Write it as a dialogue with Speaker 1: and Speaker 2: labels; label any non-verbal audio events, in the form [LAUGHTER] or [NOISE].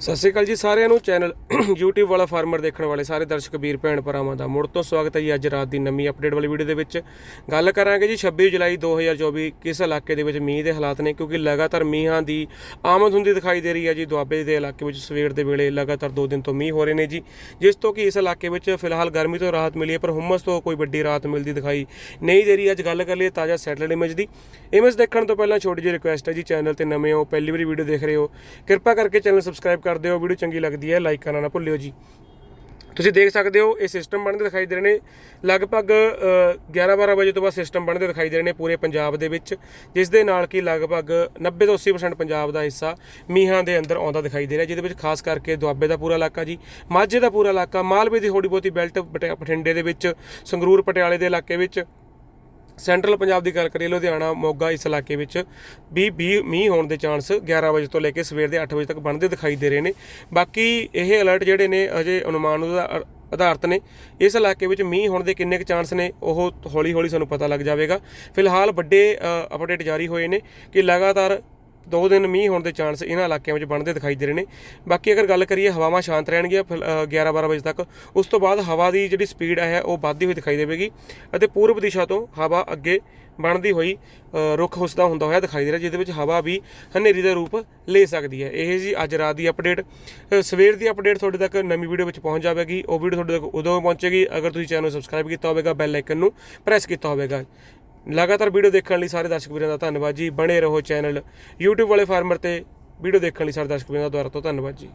Speaker 1: ਸਤਿ ਸ਼੍ਰੀ ਅਕਾਲ ਜੀ ਸਾਰਿਆਂ ਨੂੰ। ਚੈਨਲ [CLEARS THROAT] YouTube ਵਾਲਾ ਫਾਰਮਰ ਦੇਖਣ ਵਾਲੇ ਸਾਰੇ ਦਰਸ਼ਕ ਵੀਰ ਭੈਣ ਭਰਾਵਾਂ ਦਾ ਮੁੜ ਤੋਂ ਸਵਾਗਤ ਹੈ ਜੀ ਅੱਜ ਰਾਤ ਦੀ ਨਵੀਂ ਅਪਡੇਟ ਵਾਲੀ ਵੀਡੀਓ ਦੇ ਵਿੱਚ। ਗੱਲ ਕਰਾਂਗੇ ਜੀ 26 ਜੁਲਾਈ 2024 ਕਿਸ ਇਲਾਕੇ ਦੇ ਵਿੱਚ ਮੀਂਹ ਦੇ ਹਾਲਾਤ ਨੇ, ਕਿਉਂਕਿ ਲਗਾਤਾਰ ਮੀਂਹਾਂ ਦੀ ਆਮਦ ਹੁੰਦੀ ਦਿਖਾਈ ਦੇ ਰਹੀ ਹੈ ਜੀ। ਦੁਆਬੇ ਦੇ ਇਲਾਕੇ ਵਿੱਚ ਸਵੇਰ ਦੇ ਵੇਲੇ ਲਗਾਤਾਰ 2 ਦਿਨ ਤੋਂ ਮੀਂਹ ਹੋ ਰਹੇ ਨੇ ਜੀ। ਜਿਸ ਤੋਂ ਕਿ ਇਸ ਇਲਾਕੇ ਵਿੱਚ ਫਿਲਹਾਲ ਗਰਮੀ ਤੋਂ ਰਾਹਤ ਮਿਲੀ ਹੈ, ਪਰ ਹੁਮਸ ਤੋਂ ਕੋਈ ਵੱਡੀ ਰਾਹਤ ਮਿਲਦੀ ਦਿਖਾਈ ਨਹੀਂ ਦੇ ਰਹੀ। ਅੱਜ ਗੱਲ ਕਰ ਲਈਏ ਤਾਜ਼ਾ ਸੈਟਲਡ ਇਮੇਜ ਦੀ। ਇਮੇਜ ਦੇਖਣ ਤੋਂ ਪਹਿਲਾਂ ਛੋਟੀ ਜਿਹੀ ਰਿਕੁਐਸਟ ਹੈ ਜੀ ਚੈਨਲ ਤੇ ਨਵੇਂ ਹੋ, ਪਹਿਲੀ ਵਾਰੀ ਵੀਡੀਓ ਦੇਖ ਰਹੇ ਹੋ। ਕਿਰਪਾ ਕਰਕੇ ਚੈਨਲ ਸਬਸਕ੍ਰਾਈਬ ਕਰਦੇ ਹੋ, ਵੀਡੀਓ ਚੰਗੀ ਲੱਗਦੀ ਹੈ ਲਾਈਕ ਕਰਨਾ ਨਾ ਭੁੱਲਿਓ ਜੀ। ਤੁਸੀਂ ਦੇਖ ਸਕਦੇ ਹੋ, ਇਹ ਸਿਸਟਮ ਬਣਦੇ ਦਿਖਾਈ ਦੇ ਰਹੇ ਨੇ। ਲਗਭਗ 11-12 ਵਜੇ ਤੋਂ ਬਾਅਦ ਸਿਸਟਮ ਬਣਦੇ ਦਿਖਾਈ ਦੇ ਰਹੇ ਨੇ ਪੂਰੇ ਪੰਜਾਬ ਦੇ ਵਿੱਚ, ਜਿਸ ਦੇ ਨਾਲ ਕਿ ਲਗਭਗ 90 ਤੋਂ 80% ਪੰਜਾਬ ਦਾ ਹਿੱਸਾ ਮੀਂਹਾਂ ਦੇ ਅੰਦਰ ਆਉਂਦਾ ਦਿਖਾਈ ਦੇ ਰਿਹਾ, ਜਿਹਦੇ ਵਿੱਚ ਖਾਸ ਕਰਕੇ ਦੁਆਬੇ ਦਾ ਪੂਰਾ ਇਲਾਕਾ ਜੀ, ਮਾਝੇ ਦਾ ਪੂਰਾ ਇਲਾਕਾ, ਮਾਲਵੇ ਦੀ ਥੋੜੀ ਬਹੁਤੀ ਬੈਲਟ ਬਟ- ਬਠਿੰਡੇ ਦੇ ਵਿੱਚ, ਸੰਗਰੂਰ ਪਟਿਆਲੇ ਦੇ ਇਲਾਕੇ ਵਿੱਚ ਸੈਂਟਰਲ ਪੰਜਾਬ ਦੀ ਗੱਲ ਕਰੀਏ, ਲੁਧਿਆਣਾ, ਮੋਗਾ ਇਸ ਇਲਾਕੇ ਵਿੱਚ ਵੀ 20 ਮੀਂਹ ਹੋਣ ਦੇ ਚਾਂਸ 11 ਵਜੇ ਤੋਂ ਲੈ ਕੇ ਸਵੇਰ ਦੇ 8 ਵਜੇ ਤੱਕ ਬਣਦੇ ਦਿਖਾਈ ਦੇ ਰਹੇ ਨੇ। ਬਾਕੀ ਇਹ ਅਲਰਟ ਜਿਹੜੇ ਨੇ, ਅਜੇ ਅਨੁਮਾਨ ਦਾ ਅ- ਆਧਾਰਿਤ ਨੇ। ਇਸ ਇਲਾਕੇ ਵਿੱਚ ਮੀਂਹ ਹੋਣ ਦੇ ਕਿੰਨੇ ਕੁ ਚਾਂਸ ਨੇ, ਉਹ ਹੌਲੀ ਹੌਲੀ ਸਾਨੂੰ ਪਤਾ ਲੱਗ ਜਾਵੇਗਾ। ਫਿਲਹਾਲ ਵੱਡੇ ਅਪਡੇਟ ਜਾਰੀ ਹੋਏ ਨੇ ਕਿ ਲਗਾਤਾਰ ਦੋ ਦਿਨ ਮੀਂਹ ਹੋਣ ਦੇ ਚਾਂਸ ਇਹਨਾਂ ਇਲਾਕਿਆਂ ਵਿੱਚ ਬਣਦੇ ਦਿਖਾਈ ਦੇ ਰਹੇ ਨੇ। ਬਾਕੀ ਅਗਰ ਗੱਲ ਕਰੀਏ, ਹਵਾਵਾਂ ਸ਼ਾਂਤ ਰਹਿਣਗੀਆਂ 11-12 ਵਜੇ ਤੱਕ। ਉਸ ਤੋਂ ਬਾਅਦ ਹਵਾ ਦੀ ਜਿਹੜੀ ਸਪੀਡ ਹੈ, ਉਹ ਵੱਧਦੀ ਹੋਈ ਦਿਖਾਈ ਦੇਵੇਗੀ ਅਤੇ ਪੂਰਬ ਦਿਸ਼ਾ ਤੋਂ ਹਵਾ ਅੱਗੇ ਬਣਦੀ ਹੋਈ ਰੁੱਖ ਹੁਸਦਾ ਹੁੰਦਾ ਹੋਇਆ ਦਿਖਾਈ ਦੇ ਰਿਹਾ, ਜਿਹਦੇ ਵਿੱਚ ਹਵਾ ਵੀ ਹਨੇਰੀ ਦਾ ਰੂਪ ਲੈ ਸਕਦੀ ਹੈ। ਇਹ ਜੀ ਅੱਜ ਰਾਤ ਦੀ ਅਪਡੇਟ ਸਵੇਰ ਦੀ ਅਪਡੇਟ ਤੁਹਾਡੇ ਤੱਕ ਨਵੀਂ ਵੀਡੀਓ ਵਿੱਚ ਪਹੁੰਚ ਜਾਵੇਗੀ। ਉਹ ਵੀਡੀਓ ਤੁਹਾਡੇ ਤੱਕ ਉਦੋਂ ਪਹੁੰਚੇਗੀ। ਅਗਰ ਤੁਸੀਂ ਚੈਨਲ ਨੂੰ ਸਬਸਕ੍ਰਾਈਬ ਕੀਤਾ ਹੋਵੇਗਾ ਬੈਲ ਆਈਕਨ ਨੂੰ ਪ੍ਰੈਸ ਕੀਤਾ ਹੋਵੇਗਾ। ਲਗਾਤਾਰ ਵੀਡੀਓ ਦੇਖਣ ਲਈ ਸਾਰੇ ਦਰਸ਼ਕ ਵੀਰਾਂ ਦਾ ਧੰਨਵਾਦ ਜੀ। ਬਣੇ ਰਹੋ ਚੈਨਲ YouTube ਵਾਲੇ ਫਾਰਮਰ ਤੇ ਵੀਡੀਓ ਦੇਖਣ ਲਈ ਸਾਰੇ ਦਰਸ਼ਕ ਵੀਰਾਂ ਦਾ ਦੁਆਰਾ ਤੋਂ ਧੰਨਵਾਦ ਜੀ।